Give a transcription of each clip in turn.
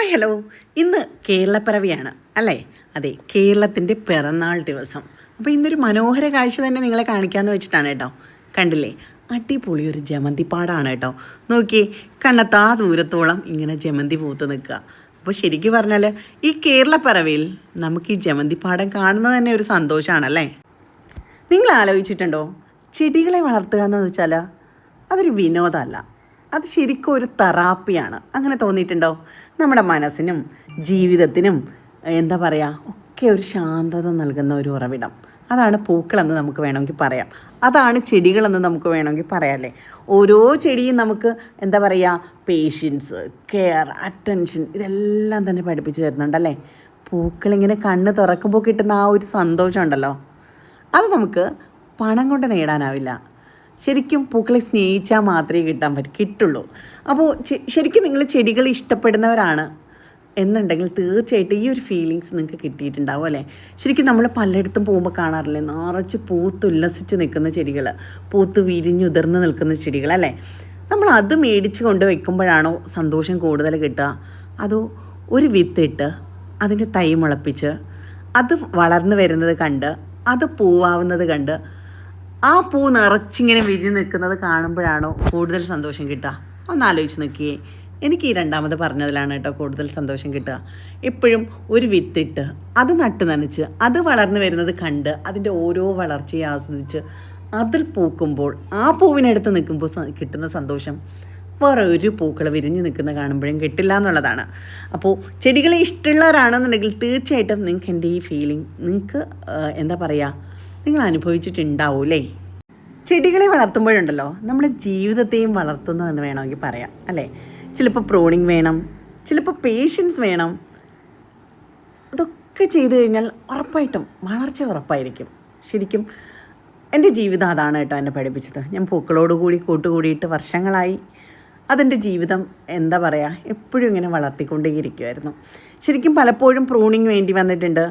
Hi hello. ഇന്ന് കേരളപ്പിറവിയാണ് അല്ലേ? അതെ കേരളത്തിന്റെ പിറന്നാൾ ദിവസം. അപ്പോൾ ഇന്നൊരു മനോഹര കാഴ്ച തന്നെ നിങ്ങളെ കാണിക്കാമെന്ന് വെച്ചിട്ടാണ് കേട്ടോ. കണ്ടില്ലേ? അടിപൊളി ഒരു ജമന്തി പാടാണ് കേട്ടോ. നോക്കിയേ കണ്ണത്താ ദൂരത്തോളം ഇങ്ങനെ ജമന്തി പൂത്ത് നിൽക്കുക. അപ്പോൾ ശരിക്കും പറഞ്ഞാൽ ഈ കേരളപ്പിറവിയിൽ നമുക്ക് ഈ ജമന്തി പാടം കാണുന്നത് തന്നെ ഒരു സന്തോഷമാണല്ലേ നിങ്ങൾ ആലോചിച്ചിട്ടുണ്ടോ? ചെടികളെ വളർത്തുക എന്ന് വെച്ചാൽ അതൊരു വിനോദമല്ല. അത് ശരിക്കും ഒരു തെറാപ്പിയാണ്. അങ്ങനെ തോന്നിയിട്ടുണ്ടോ? നമ്മുടെ മനസ്സിനും ജീവിതത്തിനും എന്താ പറയുക ഒക്കെ ഒരു ശാന്തത നൽകുന്ന ഒരു ഉറവിടം. അതാണ് പൂക്കളെന്ന് നമുക്ക് വേണമെങ്കിൽ പറയാം. അതാണ് ചെടികളെന്ന് നമുക്ക് വേണമെങ്കിൽ പറയാമല്ലേ ഓരോ ചെടിയും നമുക്ക് എന്താ പറയുക പേഷ്യൻസ് കെയർ അറ്റൻഷൻ ഇതെല്ലാം തന്നെ പഠിപ്പിച്ചു തരുന്നുണ്ടല്ലേ പൂക്കളിങ്ങനെ കണ്ണ് തുറക്കുമ്പോൾ കിട്ടുന്ന ആ ഒരു സന്തോഷമുണ്ടല്ലോ. അത് നമുക്ക് പണം കൊണ്ട് നേടാനാവില്ല. ശരിക്കും പൂക്കളെ സ്നേഹിച്ചാൽ മാത്രമേ കിട്ടാൻ പറ്റും കിട്ടുള്ളൂ. അപ്പോൾ ശരിക്കും നിങ്ങൾ ചെടികൾ ഇഷ്ടപ്പെടുന്നവരാണ് എന്നുണ്ടെങ്കിൽ തീർച്ചയായിട്ടും ഈ ഒരു ഫീലിങ്സ് നിങ്ങൾക്ക് കിട്ടിയിട്ടുണ്ടാവും അല്ലേ? ശരിക്കും നമ്മൾ പലയിടത്തും പോകുമ്പോൾ കാണാറില്ലേ നിറച്ച് പൂത്തുല്ലസിച്ച് നിൽക്കുന്ന ചെടികൾ പൂത്ത് വിരിഞ്ഞുതിർന്ന് നിൽക്കുന്ന ചെടികൾ അല്ലേ? നമ്മൾ അത് മേടിച്ച് കൊണ്ട് വെക്കുമ്പോഴാണോ സന്തോഷം കൂടുതൽ കിട്ടുക? അതോ ഒരു വിത്തിട്ട് അതിന്റെ തൈ മുളപ്പിച്ച് അത് വളർന്നു വരുന്നത് കണ്ട് അത് പൂവാവുന്നത് കണ്ട് ആ പൂ നിറച്ചിങ്ങനെ വിരിഞ്ഞ് നിൽക്കുന്നത് കാണുമ്പോഴാണോ കൂടുതൽ സന്തോഷം കിട്ടുക? ഒന്ന് ആലോചിച്ച് നോക്കിയേ. എനിക്ക് ഈ രണ്ടാമത് പറഞ്ഞതിലാണ് കേട്ടോ കൂടുതൽ സന്തോഷം കിട്ടുക. എപ്പോഴും ഒരു വിത്തിട്ട് അത് നട്ട് നനച്ച് അത് വളർന്നു വരുന്നത് കണ്ട് അതിന്റെ ഓരോ വളർച്ചയെ ആസ്വദിച്ച് അതിൽ പൂക്കുമ്പോൾ ആ പൂവിനടുത്ത് നിൽക്കുമ്പോൾ കിട്ടുന്ന സന്തോഷം വേറെ ഒരു പൂക്കൾ വിരിഞ്ഞ് നിൽക്കുന്ന കാണുമ്പോഴും കിട്ടില്ല എന്നുള്ളതാണ്. അപ്പോൾ ചെടികളെ ഇഷ്ടമുള്ളവരാണെന്നുണ്ടെങ്കിൽ തീർച്ചയായിട്ടും നിങ്ങൾക്ക് എന്റെ ഈ ഫീലിംഗ് നിങ്ങൾക്ക് എന്താ പറയുക നിങ്ങൾ അനുഭവിച്ചിട്ടുണ്ടാവും അല്ലേ ചെടികളെ വളർത്തുമ്പോഴുണ്ടല്ലോ നമ്മൾ ജീവിതത്തെയും വളർത്തുന്നു എന്ന് വേണമെങ്കിൽ പറയാം അല്ലേ? ചിലപ്പോൾ പ്രോണിങ് വേണം ചിലപ്പോൾ പേഷ്യൻസ് വേണം. അതൊക്കെ ചെയ്തു കഴിഞ്ഞാൽ ഉറപ്പായിട്ടും വളർച്ച ഉറപ്പായിരിക്കും. ശരിക്കും എന്റെ ജീവിതം അതാണ് കേട്ടോ എന്നെ പഠിപ്പിച്ചത്. ഞാൻ പൂക്കളോട് കൂടി കൂട്ടുകൂടിയിട്ട് വർഷങ്ങളായി അതെന്റെ ജീവിതം എന്താ പറയുക എപ്പോഴും ഇങ്ങനെ വളർത്തിക്കൊണ്ടേയിരിക്കുമായിരുന്നു ശരിക്കും പലപ്പോഴും പ്രൂണിങ് വേണ്ടി വന്നിട്ടുണ്ട്.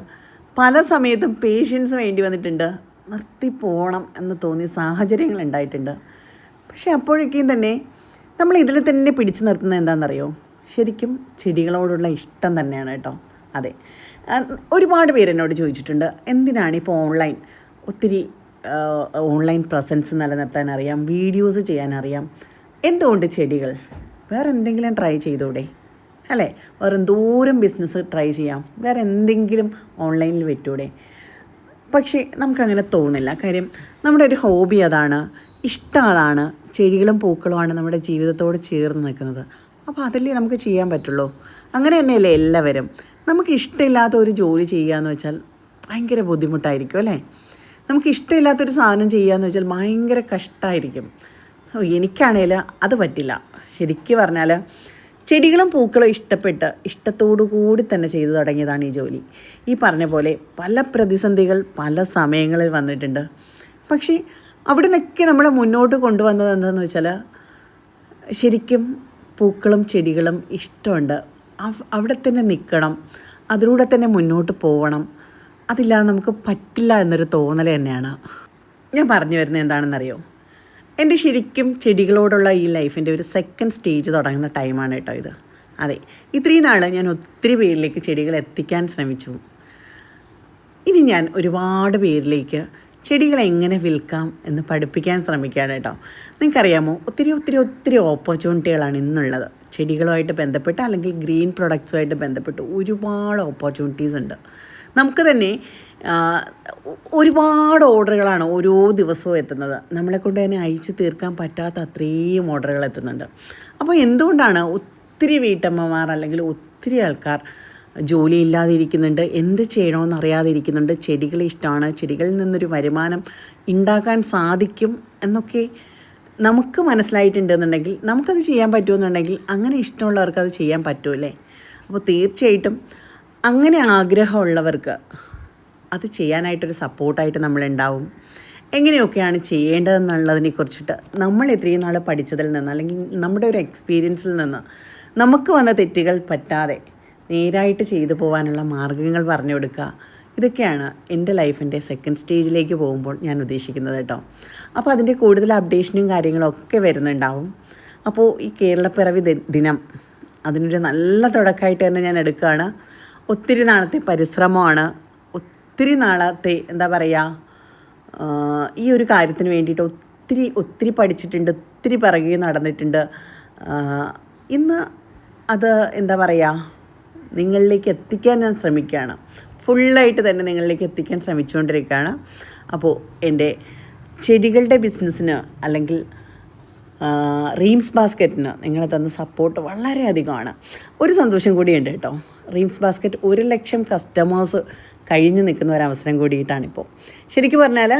പല സമയത്തും പേഷ്യൻസ് വേണ്ടി വന്നിട്ടുണ്ട്. നിർത്തി പോകണം എന്ന് തോന്നിയ സാഹചര്യങ്ങൾ ഉണ്ടായിട്ടുണ്ട്. പക്ഷേ അപ്പോഴേക്കും തന്നെ നമ്മൾ ഇതിൽ തന്നെ പിടിച്ചു നിർത്തുന്നത് എന്താണെന്നറിയോ? ശരിക്കും ചെടികളോടുള്ള ഇഷ്ടം തന്നെയാണ് കേട്ടോ. അതെ. ഒരുപാട് പേര് എന്നോട് ചോദിച്ചിട്ടുണ്ട് എന്തിനാണ് ഇപ്പോൾ ഓൺലൈൻ ഒത്തിരി ഓൺലൈൻ പ്രസൻസ് നിലനിർത്താൻ അറിയാം വീഡിയോസ് ചെയ്യാൻ അറിയാം. എന്തുകൊണ്ട് ചെടികൾ? വേറെ എന്തെങ്കിലും ട്രൈ ചെയ്തൂടെ? അല്ലേ? വേറെ എന്തോരം ബിസിനസ് ട്രൈ ചെയ്യാം. വേറെ എന്തെങ്കിലും ഓൺലൈനിൽ വെറ്റൂടെ. പക്ഷേ നമുക്കങ്ങനെ തോന്നില്ല. കാര്യം നമ്മുടെ ഒരു ഹോബി അതാണ്. ഇഷ്ടം അതാണ് ചെടികളും പൂക്കളുമാണ് നമ്മുടെ ജീവിതത്തോട് ചേർന്ന് നിൽക്കുന്നത്. അപ്പോൾ അതല്ലേ നമുക്ക് ചെയ്യാൻ പറ്റുള്ളൂ. അങ്ങനെ തന്നെയല്ലേ എല്ലാവരും. നമുക്ക് ഇഷ്ടമില്ലാത്ത ഒരു ജോലി ചെയ്യുക എന്ന് വെച്ചാൽ ഭയങ്കര ബുദ്ധിമുട്ടായിരിക്കും അല്ലേ? നമുക്ക് ഇഷ്ടമില്ലാത്തൊരു സാധനം ചെയ്യുക എന്ന് വെച്ചാൽ ഭയങ്കര കഷ്ടമായിരിക്കും എനിക്കാണേൽ അത് പറ്റില്ല. ശരിക്കും പറഞ്ഞാൽ ചെടികളും പൂക്കളും ഇഷ്ടപ്പെട്ട് ഇഷ്ടത്തോടു കൂടി തന്നെ ചെയ്തു തുടങ്ങിയതാണ് ഈ ജോലി. ഈ പറഞ്ഞ പോലെ പല പ്രതിസന്ധികൾ പല സമയങ്ങളിൽ വന്നിട്ടുണ്ട്. പക്ഷേ അവിടെ നിന്നൊക്കെ നമ്മളെ മുന്നോട്ട് കൊണ്ടുവന്നത് എന്താണെന്ന് വെച്ചാൽ ശരിക്കും പൂക്കളും ചെടികളും ഇഷ്ടമുണ്ട്. അവിടെ തന്നെ നിൽക്കണം അതിലൂടെ തന്നെ മുന്നോട്ട് പോകണം അതില്ലാതെ നമുക്ക് പറ്റില്ല എന്നൊരു തോന്നൽ തന്നെയാണ്. ഞാൻ പറഞ്ഞു വരുന്നത് എന്താണെന്നറിയോ? എന്റെ ശരിക്കും ചെടികളോടുള്ള ഈ ലൈഫിന്റെ ഒരു സെക്കൻഡ് സ്റ്റേജ് തുടങ്ങുന്ന ടൈമാണ് കേട്ടോ ഇത്. അതെ ഇത്രയും നാൾ ഞാൻ ഒത്തിരി പേരിലേക്ക് ചെടികൾ എത്തിക്കാൻ ശ്രമിച്ചു. ഇനി ഞാൻ ഒരുപാട് പേരിലേക്ക് ചെടികൾ എങ്ങനെ വിൽക്കാം എന്ന് പഠിപ്പിക്കാൻ ശ്രമിക്കുകയാണ് കേട്ടോ. നിങ്ങൾക്കറിയാമോ ഒത്തിരി ഒത്തിരി ഒത്തിരി ഓപ്പർച്യൂണിറ്റികളാണ് ഇന്നുള്ളത്. ചെടികളുമായിട്ട് ബന്ധപ്പെട്ട് അല്ലെങ്കിൽ ഗ്രീൻ പ്രൊഡക്ട്സുമായിട്ട് ബന്ധപ്പെട്ട് ഒരുപാട് ഓപ്പർച്യൂണിറ്റീസ് ഉണ്ട്. നമുക്ക് തന്നെ ഒരുപാട് ഓർഡറുകളാണ് ഓരോ ദിവസവും എത്തുന്നത്. നമ്മളെ കൊണ്ട് തന്നെ അയച്ചു തീർക്കാൻ പറ്റാത്ത അത്രയും ഓർഡറുകൾ എത്തുന്നുണ്ട്. അപ്പോൾ എന്തുകൊണ്ടാണ് ഒത്തിരി വീട്ടമ്മമാർ അല്ലെങ്കിൽ ഒത്തിരി ആൾക്കാർ ജോലിയില്ലാതെ ഇരിക്കുന്നുണ്ട് എന്ത് ചെയ്യണമെന്ന് അറിയാതെ ഇരിക്കുന്നുണ്ട് ചെടികൾ ഇഷ്ടമാണ്. ചെടികളിൽ നിന്നൊരു വരുമാനം ഉണ്ടാക്കാൻ സാധിക്കും എന്നൊക്കെ നമുക്ക് മനസ്സിലായിട്ടുണ്ടെന്നുണ്ടെങ്കിൽ നമുക്കത് ചെയ്യാൻ പറ്റുമെന്നുണ്ടെങ്കിൽ അങ്ങനെ ഇഷ്ടമുള്ളവർക്ക് അത് ചെയ്യാൻ പറ്റുമല്ലേ അപ്പോൾ തീർച്ചയായിട്ടും അങ്ങനെ ആഗ്രഹമുള്ളവർക്ക് അത് ചെയ്യാനായിട്ടൊരു സപ്പോർട്ടായിട്ട് നമ്മളുണ്ടാവും. എങ്ങനെയൊക്കെയാണ് ചെയ്യേണ്ടതെന്നുള്ളതിനെ കുറിച്ചിട്ട് നമ്മൾ ഇത്രയും നാൾ പഠിച്ചതിൽ നിന്ന് അല്ലെങ്കിൽ നമ്മുടെ ഒരു എക്സ്പീരിയൻസിൽ നിന്ന് നമുക്ക് വന്ന തെറ്റുകൾ പറ്റാതെ നേരായിട്ട് ചെയ്തു പോകാനുള്ള മാർഗങ്ങൾ പറഞ്ഞു കൊടുക്കുക. ഇതൊക്കെയാണ് എന്റെ ലൈഫിന്റെ സെക്കൻഡ് സ്റ്റേജിലേക്ക് പോകുമ്പോൾ ഞാൻ ഉദ്ദേശിക്കുന്നത് കേട്ടോ. അപ്പോൾ അതിന്റെ കൂടുതൽ അപ്ഡേഷനും കാര്യങ്ങളും ഒക്കെ വരുന്നുണ്ടാവും. അപ്പോൾ ഈ കേരളപ്പിറവി ദിനം അതിനൊരു നല്ല തുടക്കമായിട്ട് തന്നെ ഞാൻ എടുക്കുകയാണ്. ഒത്തിരി നാളത്തെ പരിശ്രമമാണ്. ഒത്തിരി നാളത്തെ എന്താ പറയുക ഈ ഒരു കാര്യത്തിന് വേണ്ടിയിട്ട് ഒത്തിരി ഒത്തിരി പഠിച്ചിട്ടുണ്ട് ഒത്തിരി പിറകെ നടന്നിട്ടുണ്ട്. ഇന്ന് അത് എന്താ പറയുക നിങ്ങളിലേക്ക് എത്തിക്കാൻ ഞാൻ ശ്രമിക്കുകയാണ്. ഫുള്ളായിട്ട് തന്നെ നിങ്ങളിലേക്ക് എത്തിക്കാൻ ശ്രമിച്ചുകൊണ്ടിരിക്കുകയാണ്. അപ്പോൾ എന്റെ ചെടികളുടെ ബിസിനസ്സിന് അല്ലെങ്കിൽ റീംസ് ബാസ്ക്കറ്റിന് നിങ്ങൾ തന്ന സപ്പോർട്ട് വളരെയധികമാണ്. ഒരു സന്തോഷം കൂടിയുണ്ട് കേട്ടോ. റീംസ് ബാസ്ക്കറ്റ് ഒരു ലക്ഷം കസ്റ്റമേഴ്സ് കഴിഞ്ഞ് നിൽക്കുന്ന ഒരു അവസരം കൂടിയിട്ടാണിപ്പോൾ ശരിക്കും പറഞ്ഞാൽ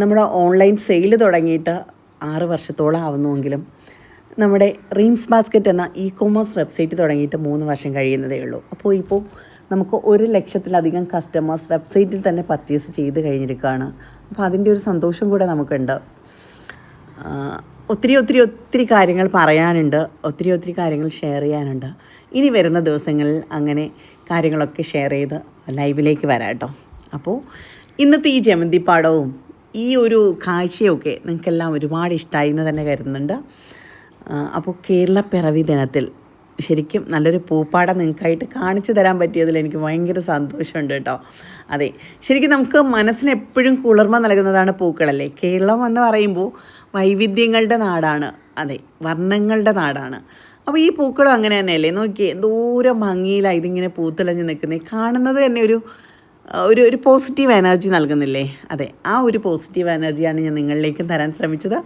നമ്മുടെ ഓൺലൈൻ സെയിൽ തുടങ്ങിയിട്ട് ആറ് വർഷത്തോളം ആവുന്നുവെങ്കിലും നമ്മുടെ റീംസ് ബാസ്ക്കറ്റ് എന്ന ഇ കോമേഴ്സ് വെബ്സൈറ്റ് തുടങ്ങിയിട്ട് മൂന്ന് വർഷം കഴിയുന്നതേ ഉള്ളൂ. അപ്പോൾ ഇപ്പോൾ നമുക്ക് ഒരു ലക്ഷത്തിലധികം കസ്റ്റമേഴ്സ് വെബ്സൈറ്റിൽ തന്നെ പർച്ചേസ് ചെയ്ത് കഴിഞ്ഞിരിക്കുകയാണ്. അപ്പോൾ അതിന്റെ ഒരു സന്തോഷം കൂടെ നമുക്കുണ്ട്. ഒത്തിരി ഒത്തിരി ഒത്തിരി കാര്യങ്ങൾ പറയാനുണ്ട് ഒത്തിരി ഒത്തിരി കാര്യങ്ങൾ ഷെയർ ചെയ്യാനുണ്ട്. ഇനി വരുന്ന ദിവസങ്ങളിൽ അങ്ങനെ കാര്യങ്ങളൊക്കെ ഷെയർ ചെയ്ത് ലൈവിലേക്ക് വരാം കേട്ടോ. അപ്പോൾ ഇന്നത്തെ ഈ ജമന്തി പാടവും ഈ ഒരു കാഴ്ചയൊക്കെ നിങ്ങൾക്കെല്ലാം ഒരുപാട് ഇഷ്ടമായി എന്ന് തന്നെ കരുതുന്നുണ്ട്. അപ്പോൾ കേരള പിറവി ദിനത്തിൽ ശരിക്കും നല്ലൊരു പൂപ്പാടം നിങ്ങൾക്കായിട്ട് കാണിച്ചു തരാൻ പറ്റിയതിൽ എനിക്ക് ഭയങ്കര സന്തോഷമുണ്ട് കേട്ടോ. അതെ ശരിക്കും നമുക്ക് മനസ്സിന് എപ്പോഴും കുളിർമ നൽകുന്നതാണ് പൂക്കളല്ലേ? കേരളം എന്ന് പറയുമ്പോൾ വൈവിധ്യങ്ങളുടെ നാടാണ്. അതെ വർണങ്ങളുടെ നാടാണ്. അപ്പോൾ ഈ പൂക്കളും അങ്ങനെ തന്നെയല്ലേ? നോക്കിയേ എന്തോരം ഭംഗിയിലാണ് ഇതിങ്ങനെ പൂത്തിളഞ്ഞ് നിൽക്കുന്നേ. കാണുന്നത് തന്നെ ഒരു ഒരു ഒരു പോസിറ്റീവ് എനർജി നൽകുന്നില്ലേ? അതെ ആ ഒരു പോസിറ്റീവ് എനർജിയാണ് ഞാൻ നിങ്ങളിലേക്കും തരാൻ ശ്രമിച്ചത്.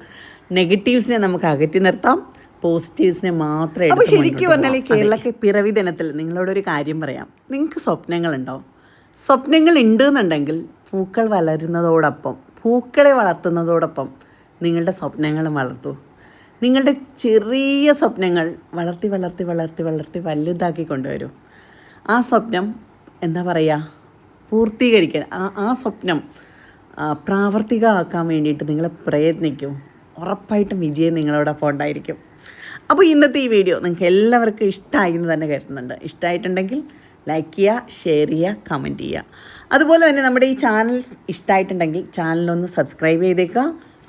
നെഗറ്റീവ്സിനെ നമുക്ക് അകറ്റി നിർത്താം. പോസിറ്റീവ്സിനെ മാത്രമേ അപ്പോൾ ശരിക്കും പറഞ്ഞാൽ ഈ കേരളക്ക് പിറവി ദിനത്തിൽ നിങ്ങളോടൊരു കാര്യം പറയാം. നിങ്ങൾക്ക് സ്വപ്നങ്ങളുണ്ടോ സ്വപ്നങ്ങൾ ഉണ്ട് എന്നുണ്ടെങ്കിൽ പൂക്കൾ വളരുന്നതോടൊപ്പം പൂക്കളെ വളർത്തുന്നതോടൊപ്പം നിങ്ങളുടെ സ്വപ്നങ്ങളും വളർത്തൂ. നിങ്ങളുടെ ചെറിയ സ്വപ്നങ്ങൾ വളർത്തി വളർത്തി വളർത്തി വളർത്തി വലുതാക്കി കൊണ്ടുവരും. ആ സ്വപ്നം എന്താ പറയുക പൂർത്തീകരിക്കാൻ ആ ആ സ്വപ്നം പ്രാവർത്തികമാക്കാൻ വേണ്ടിയിട്ട് നിങ്ങൾ പ്രയത്നിക്കും. ഉറപ്പായിട്ടും വിജയം നിങ്ങളോടൊപ്പം ഉണ്ടായിരിക്കും. അപ്പോൾ ഇന്നത്തെ ഈ വീഡിയോ നിങ്ങൾക്ക് എല്ലാവർക്കും ഇഷ്ടമായി എന്ന് തന്നെ കരുതുന്നുണ്ട്. ഇഷ്ടമായിട്ടുണ്ടെങ്കിൽ ലൈക്ക് ചെയ്യുക ഷെയർ ചെയ്യുക കമന്റ് ചെയ്യുക. അതുപോലെ തന്നെ നമ്മുടെ ഈ ചാനൽ ഇഷ്ടമായിട്ടുണ്ടെങ്കിൽ ചാനലൊന്ന് സബ്സ്ക്രൈബ് ചെയ്തേക്കുക.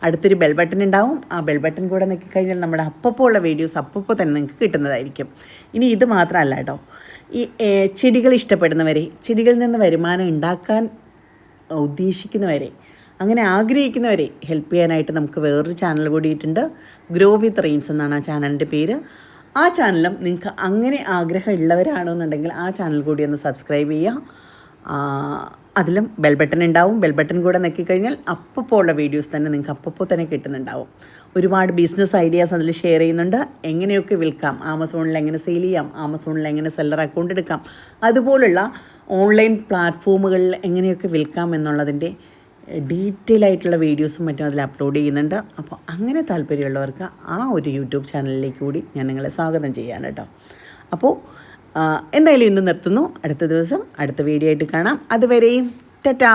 അടുത്തൊരു ബെൽ ബട്ടൺ ഉണ്ടാവും. ആ ബെൽ ബട്ടൺ കൂടെ കഴിഞ്ഞാൽ നമ്മുടെ അപ്പപ്പോൾ ഉള്ള വീഡിയോസ് അപ്പപ്പോൾ തന്നെ നിങ്ങൾക്ക് കിട്ടുന്നതായിരിക്കും. ഇനി ഇത് മാത്രമല്ല കേട്ടോ. ഈ ചെടികൾ ഇഷ്ടപ്പെടുന്നവരെ ചെടികളിൽ നിന്ന് വരുമാനം ഉണ്ടാക്കാൻ ഉദ്ദേശിക്കുന്നവരെ അങ്ങനെ ആഗ്രഹിക്കുന്നവരെ ഹെൽപ്പ് ചെയ്യാനായിട്ട് നമുക്ക് വേറൊരു ചാനൽ കൂടിയിട്ടുണ്ട്. ഗ്രോ വിത്ത് റീംസ് എന്നാണ് ആ ചാനലിന്റെ പേര്. ആ ചാനലും നിങ്ങൾക്ക് അങ്ങനെ ആഗ്രഹം ഉള്ളവരാണെന്നുണ്ടെങ്കിൽ ആ ചാനൽ കൂടി ഒന്ന് സബ്സ്ക്രൈബ് ചെയ്യുക. അതിലും ബെൽ ബട്ടൺ ഉണ്ടാവും. ബെൽ ബട്ടൺ കൂടെ നോക്കിക്കഴിഞ്ഞാൽ അപ്പപ്പോൾ ഉള്ള വീഡിയോസ് തന്നെ നിങ്ങൾക്ക് അപ്പപ്പോൾ തന്നെ കിട്ടുന്നുണ്ടാവും. ഒരുപാട് ബിസിനസ് ഐഡിയാസ് അതിൽ ഷെയർ ചെയ്യുന്നുണ്ട്. എങ്ങനെയൊക്കെ വിൽക്കാം? ആമസോണിൽ എങ്ങനെ സെയിൽ ചെയ്യാം? ആമസോണിൽ എങ്ങനെ സെല്ലർ അക്കൗണ്ട് എടുക്കാം? അതുപോലുള്ള ഓൺലൈൻ പ്ലാറ്റ്ഫോമുകളിൽ എങ്ങനെയൊക്കെ വിൽക്കാം എന്നുള്ളതിന്റെ ഡീറ്റെയിൽ ആയിട്ടുള്ള വീഡിയോസും മറ്റും അതിൽ അപ്ലോഡ് ചെയ്യുന്നുണ്ട്. അപ്പോൾ അങ്ങനെ താല്പര്യമുള്ളവർക്ക് ആ ഒരു യൂട്യൂബ് ചാനലിലേക്ക് കൂടി ഞാൻ നിങ്ങളെ സ്വാഗതം ചെയ്യാൻ കേട്ടോ. അപ്പോൾ എന്തായാലും ഇന്ന് നിർത്തുന്നു. അടുത്ത ദിവസം അടുത്ത വീഡിയോ ആയിട്ട് കാണാം. അതുവരെയും ടാറ്റാ!